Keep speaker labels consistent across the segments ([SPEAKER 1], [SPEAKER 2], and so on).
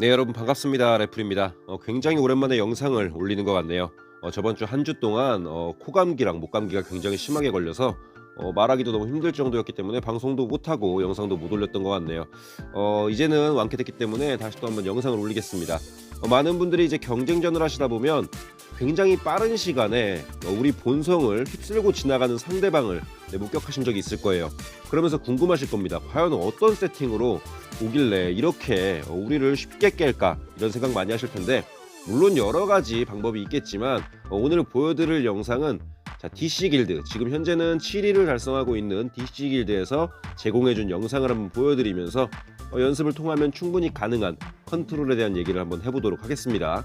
[SPEAKER 1] 네 여러분 반갑습니다. 래플입니다. 어, 굉장히 오랜만에 영상을 올리는 것 같네요. 어, 저번 주 한 주 동안 어, 코감기랑 목감기가 굉장히 심하게 걸려서 어, 말하기도 너무 힘들 정도였기 때문에 방송도 못하고 영상도 못 올렸던 것 같네요. 어, 이제는 완쾌됐기 때문에 다시 또 한번 영상을 올리겠습니다. 어, 많은 분들이 이제 경쟁전을 하시다 보면 굉장히 빠른 시간에 어, 우리 본성을 휩쓸고 지나가는 상대방을 네, 목격하신 적이 있을 거예요. 그러면서 궁금하실 겁니다. 과연 어떤 세팅으로 오길래 이렇게 어, 우리를 쉽게 깰까? 이런 생각 많이 하실 텐데 물론 여러 가지 방법이 있겠지만 어, 오늘 보여드릴 영상은 자, DC 길드. 지금 현재는 7위를 달성하고 있는 DC 길드에서 제공해준 영상을 한번 보여드리면서 어, 연습을 통하면 충분히 가능한 컨트롤에 대한 얘기를 한번 해보도록 하겠습니다.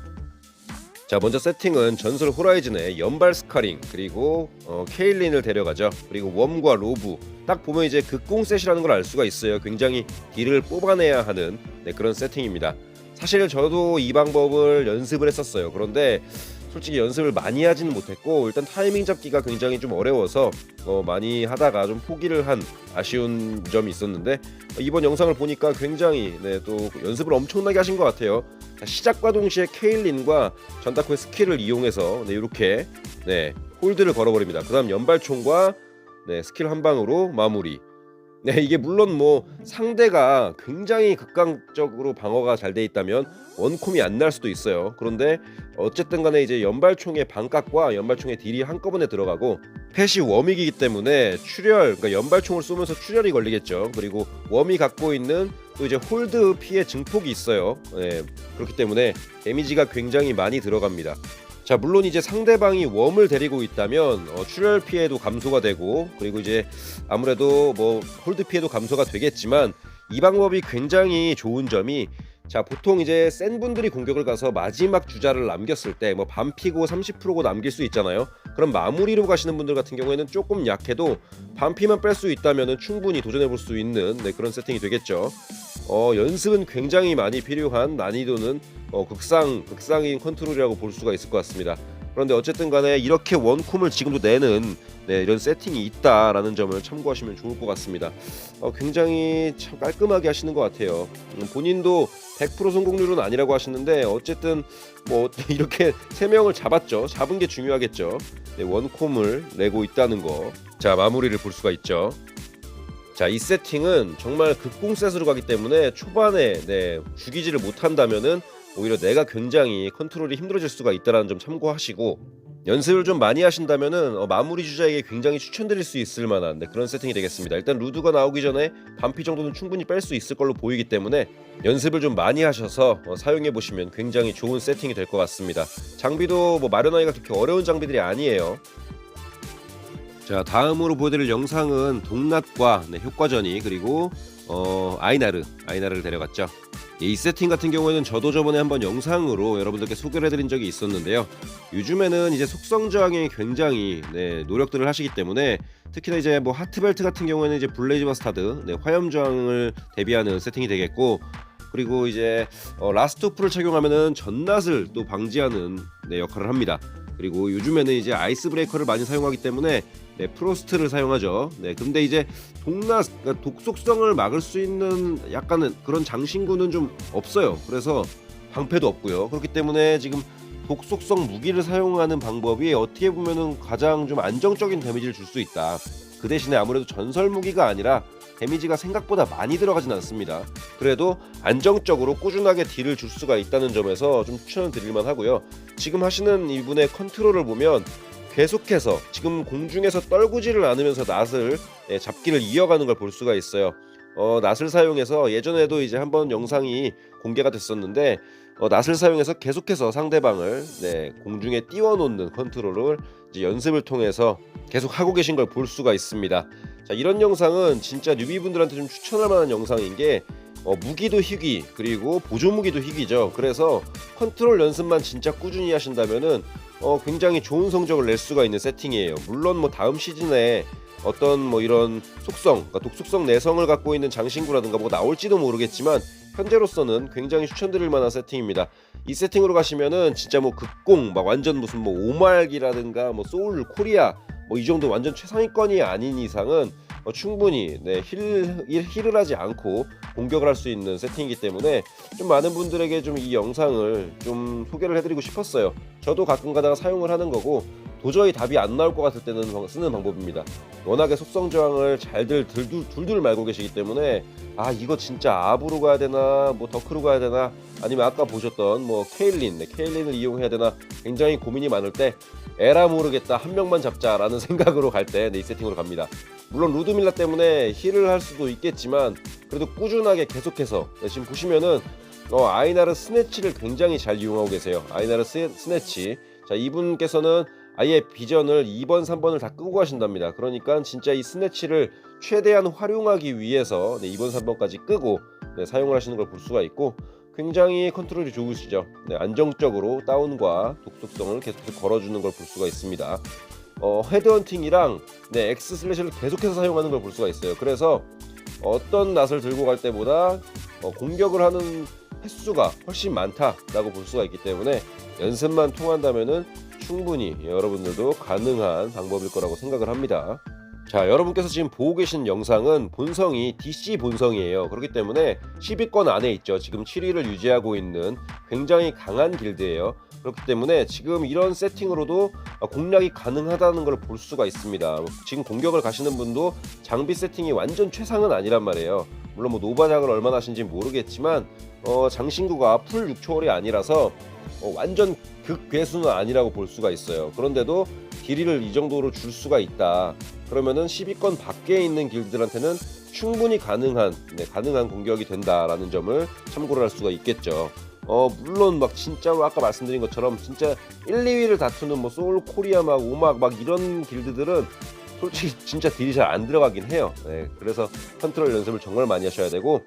[SPEAKER 1] 자 먼저 세팅은 전설 호라이즌의 연발 스카링 그리고 어, 케일린을 데려가죠. 그리고 웜과 로브. 딱 보면 이제 극공셋이라는 걸 알 수가 있어요. 굉장히 딜을 뽑아내야 하는 네, 그런 세팅입니다. 사실 저도 이 방법을 연습을 했었어요. 그런데 솔직히 연습을 많이 하지는 못했고 일단 타이밍 잡기가 굉장히 좀 어려워서 어, 많이 하다가 좀 포기를 한 아쉬운 점이 있었는데 어, 이번 영상을 보니까 굉장히 네, 또 연습을 엄청나게 하신 것 같아요 자, 시작과 동시에 케일린과 전다코의 스킬을 이용해서 네, 이렇게 네, 홀드를 걸어버립니다. 그 다음 연발총과 네, 스킬 한 방으로 마무리. 네, 이게 물론 뭐 상대가 굉장히 극강적으로 방어가 잘 돼 있다면 원콤이 안 날 수도 있어요. 그런데 어쨌든 간에 이제 연발총의 반각과 연발총의 딜이 한꺼번에 들어가고 펫이 웜이기 때문에 출혈, 그러니까 연발총을 쏘면서 출혈이 걸리겠죠. 그리고 웜이 갖고 있는 또 이제 홀드 피해 증폭이 있어요. 네, 그렇기 때문에 데미지가 굉장히 많이 들어갑니다. 자 물론 이제 상대방이 웜을 데리고 있다면 어, 출혈 피해도 감소가 되고 그리고 이제 아무래도 뭐 홀드 피해도 감소가 되겠지만 이 방법이 굉장히 좋은 점이 자 보통 이제 센 분들이 공격을 가서 마지막 주자를 남겼을 때 뭐 반피고 30%고 남길 수 있잖아요. 그럼 마무리로 가시는 분들 같은 경우에는 조금 약해도 반피만 뺄 수 있다면 충분히 도전해 볼 수 있는 네, 그런 세팅이 되겠죠 어, 연습은 굉장히 많이 필요한 난이도는 어, 극상 극상인 컨트롤이라고 볼 수가 있을 것 같습니다. 그런데 어쨌든 간에 이렇게 원콤을 지금도 내는 네, 이런 세팅이 있다라는 점을 참고하시면 좋을 것 같습니다. 어, 굉장히 참 깔끔하게 하시는 것 같아요. 음, 본인도 100% 성공률은 아니라고 하시는데 어쨌든 뭐 이렇게 세 명을 잡았죠. 잡은 게 중요하겠죠. 네, 원콤을 내고 있다는 거. 자 마무리를 볼 수가 있죠. 자, 이 세팅은 정말 극공셋으로 가기 때문에 초반에 네, 죽이지를 못한다면은 오히려 내가 굉장히 컨트롤이 힘들어질 수가 있다는 점 참고하시고 연습을 좀 많이 하신다면은 어, 마무리 주자에게 굉장히 추천드릴 수 있을 만한 네, 그런 세팅이 되겠습니다. 일단 루드가 나오기 전에 반피 정도는 충분히 뺄 수 있을 걸로 보이기 때문에 연습을 좀 많이 하셔서 어, 사용해 보시면 굉장히 좋은 세팅이 될 것 같습니다. 장비도 뭐 마련하기가 그렇게 어려운 장비들이 아니에요. 자 다음으로 보여드릴 영상은 동낫과 네, 효과전이 그리고 어, 아이나르 아이나르를 데려갔죠. 이 세팅 같은 경우에는 저도 저번에 한번 영상으로 여러분들께 소개를 해드린 적이 있었는데요. 요즘에는 이제 속성 저항에 굉장히 네, 노력들을 하시기 때문에 특히나 이제 뭐 하트벨트 같은 경우에는 이제 블레이즈 바 스타드 네, 화염 저항을 대비하는 세팅이 되겠고 그리고 이제 어, 라스트 오프를 착용하면은 전낫을 또 방지하는 네, 역할을 합니다. 그리고 요즘에는 이제 아이스 브레이커를 많이 사용하기 때문에 네, 프로스트를 사용하죠. 네, 근데 이제 동낫 그러니까 독속성을 막을 수 있는 약간은 그런 장신구는 좀 없어요. 그래서 방패도 없고요. 그렇기 때문에 지금 독속성 무기를 사용하는 방법이 어떻게 보면은 가장 좀 안정적인 데미지를 줄 수 있다. 그 대신에 아무래도 전설 무기가 아니라 데미지가 생각보다 많이 들어가진 않습니다. 그래도 안정적으로 꾸준하게 딜을 줄 수가 있다는 점에서 좀 추천을 드릴만 하고요. 지금 하시는 이분의 컨트롤을 보면 계속해서 지금 공중에서 떨구지를 않으면서 낫을 예, 잡기를 이어가는 걸 볼 수가 있어요. 어, 낫을 사용해서 예전에도 이제 한번 영상이 공개가 됐었는데 어, 낫을 사용해서 계속해서 상대방을 네, 공중에 띄워놓는 컨트롤을 연습을 통해서 계속 하고 계신 걸 볼 수가 있습니다. 자, 이런 영상은 진짜 뉴비분들한테 좀 추천할 만한 영상인 게 어, 무기도 희귀 그리고 보조 무기도 희귀죠. 그래서 컨트롤 연습만 진짜 꾸준히 하신다면은 어, 굉장히 좋은 성적을 낼 수가 있는 세팅이에요. 물론 뭐 다음 시즌에 어떤 뭐 이런 속성, 그러니까 독속성 내성을 갖고 있는 장신구라든가 뭐 나올지도 모르겠지만 현재로서는 굉장히 추천드릴 만한 세팅입니다. 이 세팅으로 가시면은 진짜 뭐 극공, 막 완전 무슨 뭐 오말기라든가 뭐 소울 코리아 뭐 이 정도 완전 최상위권이 아닌 이상은 어, 충분히 네, 힐, 힐, 힐을 하지 않고 공격을 할 수 있는 세팅이기 때문에 좀 많은 분들에게 좀 이 영상을 좀 소개를 해드리고 싶었어요. 저도 가끔 가다가 사용을 하는 거고 도저히 답이 안 나올 것 같을 때는 방- 쓰는 방법입니다. 워낙에 속성 저항을 잘들 둘둘, 둘둘 말고 계시기 때문에 아 이거 진짜 압으로 가야 되나 뭐 더크로 가야 되나 아니면 아까 보셨던 뭐 케일린 네, 케일린을 이용해야 되나 굉장히 고민이 많을 때 에라 모르겠다 한 명만 잡자라는 생각으로 갈때 네, 이 세팅으로 갑니다. 물론 루드밀라 때문에 힐을 할 수도 있겠지만 그래도 꾸준하게 계속해서 네, 지금 보시면은 어, 아이나르 스네치를 굉장히 잘 이용하고 계세요. 아이나르 스, 스네치. 자 이분께서는 아예 비전을 2번, 3번을 다 끄고 가신답니다. 그러니까 진짜 이 스네치를 최대한 활용하기 위해서 네, 2번, 3번까지 끄고 네, 사용을 하시는 걸 볼 수가 있고 굉장히 컨트롤이 좋으시죠. 네, 안정적으로 다운과 독특성을 계속해서 걸어주는 걸 볼 수가 있습니다. 어, 헤드헌팅이랑 네, X 슬래시를 계속해서 사용하는 걸 볼 수가 있어요. 그래서 어떤 낫을 들고 갈 때보다 어, 공격을 하는 횟수가 훨씬 많다라고 볼 수가 있기 때문에 연습만 통한다면은 충분히 여러분들도 가능한 방법일 거라고 생각을 합니다. 자, 여러분께서 지금 보고 계신 영상은 본성이 DC 본성이에요. 그렇기 때문에 10위권 안에 있죠. 지금 7위를 유지하고 있는 굉장히 강한 길드예요. 그렇기 때문에 지금 이런 세팅으로도 공략이 가능하다는 걸 볼 수가 있습니다. 지금 공격을 가시는 분도 장비 세팅이 완전 최상은 아니란 말이에요. 물론 뭐 노바작을 얼마나 하신지 모르겠지만 어, 장신구가 풀 6초월이 아니라서 어, 완전 극괴수는 아니라고 볼 수가 있어요. 그런데도 길이를 이 정도로 줄 수가 있다. 그러면은 10위권 밖에 있는 길들한테는 충분히 가능한 네, 가능한 공격이 된다라는 점을 참고를 할 수가 있겠죠. 어 물론 막 진짜로 아까 말씀드린 것처럼 진짜 1, 2위를 다투는 뭐 소울 코리아 막 오막 막 이런 길드들은 솔직히 진짜 딜이 잘 안 들어가긴 해요. 네, 그래서 컨트롤 연습을 정말 많이 하셔야 되고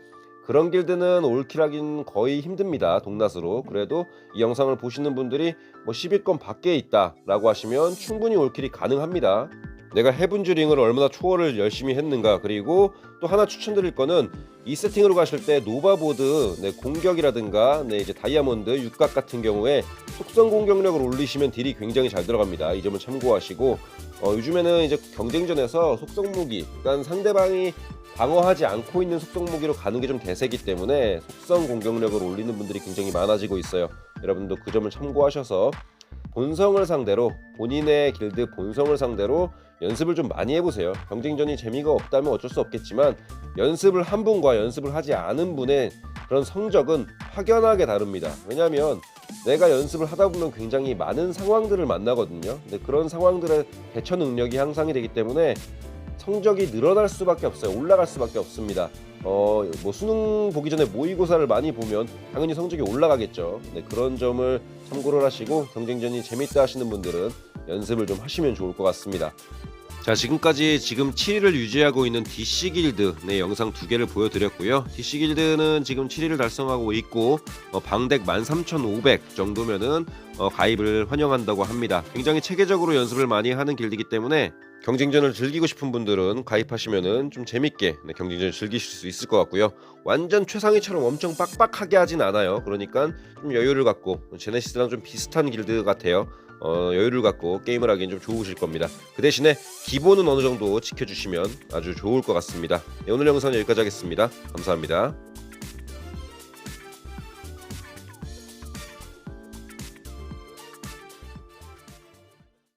[SPEAKER 1] 그런 길드는 올킬하긴 거의 힘듭니다. 동낫으로. 그래도 이 영상을 보시는 분들이 뭐 10위권 밖에 있다라고 하시면 충분히 올킬이 가능합니다. 내가 해븐주 링을 얼마나 초월을 열심히 했는가 그리고 또 하나 추천드릴 거는 이 세팅으로 가실 때 노바보드 네, 공격이라든가 네, 이제 다이아몬드 육각 같은 경우에 속성 공격력을 올리시면 딜이 굉장히 잘 들어갑니다. 이 점을 참고하시고 어, 요즘에는 이제 경쟁전에서 속성 무기 그러니까 상대방이 방어하지 않고 있는 속성 무기로 가는 게 좀 대세기 때문에 속성 공격력을 올리는 분들이 굉장히 많아지고 있어요. 여러분도 그 점을 참고하셔서 본성을 상대로 본인의 길드 본성을 상대로 연습을 좀 많이 해보세요. 경쟁전이 재미가 없다면 어쩔 수 없겠지만 연습을 한 분과 연습을 하지 않은 분의 그런 성적은 확연하게 다릅니다. 왜냐하면 내가 연습을 하다 보면 굉장히 많은 상황들을 만나거든요. 근데 그런 상황들의 대처 능력이 향상이 되기 때문에 성적이 늘어날 수밖에 없어요. 올라갈 수밖에 없습니다. 어, 뭐 수능 보기 전에 모의고사를 많이 보면 당연히 성적이 올라가겠죠. 네, 그런 점을 참고를 하시고 경쟁전이 재밌다 하시는 분들은 연습을 좀 하시면 좋을 것 같습니다. 자 지금까지 지금 7위를 유지하고 있는 DC 길드 네 영상 두 개를 보여드렸고요. DC 길드는 지금 7위를 달성하고 있고 어, 방덱 13,500 정도면은 어, 가입을 환영한다고 합니다. 굉장히 체계적으로 연습을 많이 하는 길드이기 때문에 경쟁전을 즐기고 싶은 분들은 가입하시면은 좀 재밌게 네, 경쟁전을 즐기실 수 있을 것 같고요. 완전 최상위처럼 엄청 빡빡하게 하진 않아요. 그러니까 좀 여유를 갖고 제네시스랑 좀 비슷한 길드 같아요. 어, 여유를 갖고 게임을 하기엔 좀 좋으실 겁니다. 그 대신에 기본은 어느 정도 지켜주시면 아주 좋을 것 같습니다. 네, 오늘 영상 여기까지 하겠습니다. 감사합니다.